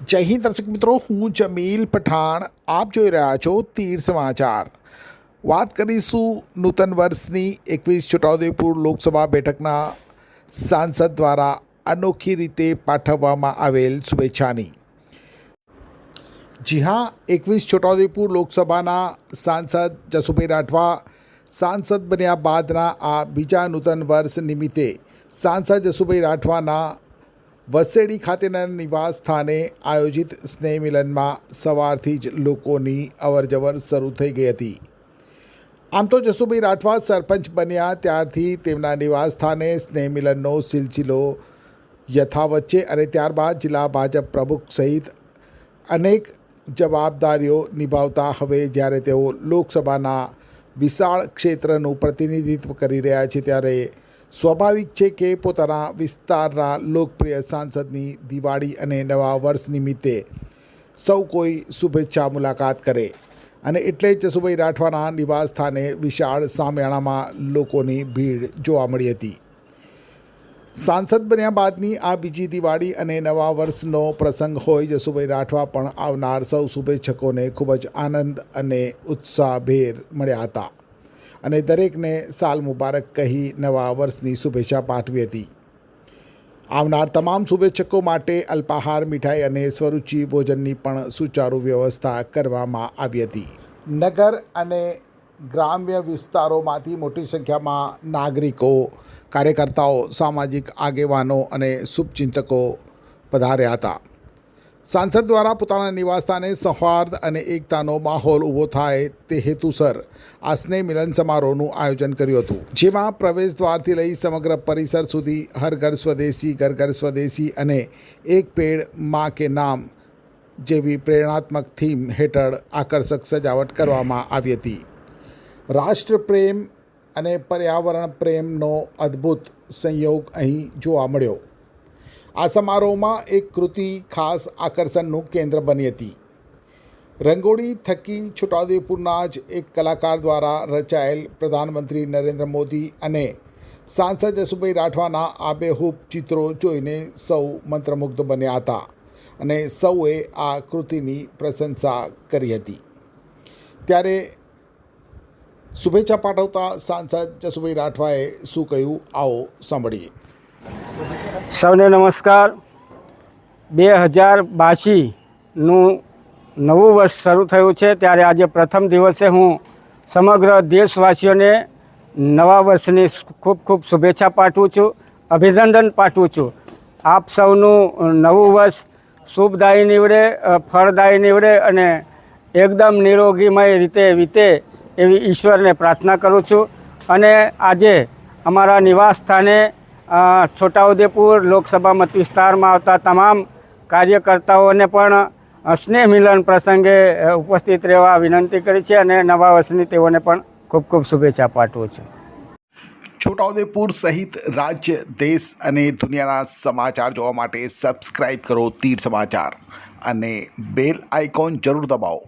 જય હિન્દ દર્શક મિત્રો, હું જમીલ પઠાણ. આપ જોઈ રહ્યા છો તીર સમાચાર. વાત કરીશું નૂતન વર્ષની એકવીસ છોટાઉદેપુર લોકસભા બેઠકના સાંસદ દ્વારા અનોખી રીતે પાઠવવામાં આવેલ શુભેચ્છાની. જી હા, એકવીસ છોટાઉદેપુર લોકસભાના સાંસદ જસુભાઈ રાઠવા સાંસદ બન્યા બાદના આ બીજા નૂતન વર્ષ નિમિત્તે સાંસદ જસુભાઈ રાઠવાના વસેડી ખાતેના નિવાસ સ્થાને આયોજિત સ્નેહ મિલનમાં સવારથી જ લોકોની અવરજવર શરૂ થઈ ગઈ હતી. આમ તો જસુભાઈ રાઠવા સરપંચ બન્યા ત્યારથી તેમના નિવાસ સ્થાને સ્નેહ મિલનનો સિલસિલો યથાવત છે અને ત્યારબાદ જિલ્લા ભાજપ પ્રમુખ સહિત અનેક જવાબદારીઓ નિભાવતા હવે જ્યારે તેઓ લોકસભાના વિશાળ ક્ષેત્રનું પ્રતિનિધિત્વ કરી રહ્યા છે ત્યારે સ્વાભાવિક છે કે પોતાના વિસ્તારના લોકપ્રિય સાંસદની દિવાળી અને નવા વર્ષ નિમિત્તે સૌ કોઈ શુભેચ્છા મુલાકાત કરે. અને એટલે જ જસુભાઈ રાઠવાના નિવાસ સ્થાને વિશાળ સામેયાણામાં લોકોની ભીડ જોવા મળી હતી. સાંસદ બન્યા બાદની આ બીજી દિવાળી અને નવા વર્ષનો પ્રસંગ હોય જસુભાઈ રાઠવા પણ આવનાર સૌ શુભેચ્છકોને ખૂબ જ આનંદ અને ઉત્સાહભેર મળ્યા હતા. અને દરેકને સાલ મુબારક કહી નવા વર્ષની શુભેચ્છા પાઠવી હતી. આવનાર તમામ શુભેચ્છકો માટે અલ્પાહાર મીઠાઈ અને સ્વરૂચિ ભોજનની પણ સુચારુ વ્યવસ્થા કરવામાં આવી હતી. નગર અને ગ્રામ્ય વિસ્તારોમાંથી મોટી સંખ્યામાં નાગરિકો, કાર્યકર્તાઓ, સામાજિક આગેવાનો અને શુભચિંતકો પધાર્યા હતા. સાંસદ દ્વારા પોતાના નિવાસસ્થાને સૌહાર્દ અને એકતાનો માહોલ ઊભો થાય તે હેતુસર આ સ્નેહ મિલન સમારોહનું આયોજન કર્યું હતું, જેમાં પ્રવેશ દ્વારથી લઈ સમગ્ર પરિસર સુધી હર ઘર સ્વદેશી, ઘર ઘર સ્વદેશી અને એક પેડમાં કે નામ જેવી પ્રેરણાત્મક થીમ હેઠળ આકર્ષક સજાવટ કરવામાં આવી હતી. રાષ્ટ્રપ્રેમ અને પર્યાવરણ પ્રેમનો અદ્ભુત સંયોગ અહીં જોવા મળ્યો. આ સમારોહમાં એક કૃતિ ખાસ આકર્ષણનું કેન્દ્ર બની હતી. રંગોળી થકી છોટાઉદેપુરના જ એક કલાકાર દ્વારા રચાયેલ પ્રધાનમંત્રી નરેન્દ્ર મોદી અને સાંસદ જસુભાઈ રાઠવાના આબેહૂબ ચિત્રો જોઈને સૌ મંત્રમુગ્ધ બન્યા હતા અને સૌએ આ કૃતિની પ્રશંસા કરી હતી. ત્યારે શુભેચ્છા પાઠવતા સાંસદ જસુભાઈ રાઠવાએ શું કહ્યું? આવો સાંભળીએ. સૌને નમસ્કાર. બે હજાર બાસીનું નવું વર્ષ શરૂ થયું છે ત્યારે આજે પ્રથમ દિવસે હું સમગ્ર દેશવાસીઓને નવા વર્ષની ખૂબ ખૂબ શુભેચ્છા પાઠવું છું, અભિનંદન પાઠવું છું. આપ સૌનું નવું વર્ષ શુભદાયી નીવડે ફળદાયી નીવડે અને એકદમ નિરોગીમય રીતે વીતે એવી ઈશ્વરને પ્રાર્થના કરું છું. અને આજે અમારા નિવાસ સ્થાને છોટાઉદેપુર લોકસભા મત વિસ્તારમાં આવતા તમામ કાર્યકર્તાઓને પણ સ્નેહ મિલન પ્રસંગે ઉપસ્થિત રહેવા વિનંતી કરી છે અને નવા વર્ષની તેઓને પણ ખૂબ ખૂબ શુભેચ્છા પાઠવું છું. છોટાઉદેપુર સહિત રાજ્ય, દેશ અને દુનિયાના સમાચાર જોવા માટે સબસ્ક્રાઈબ કરો તીર સમાચાર અને બેલ આઇકોન જરૂર દબાવો.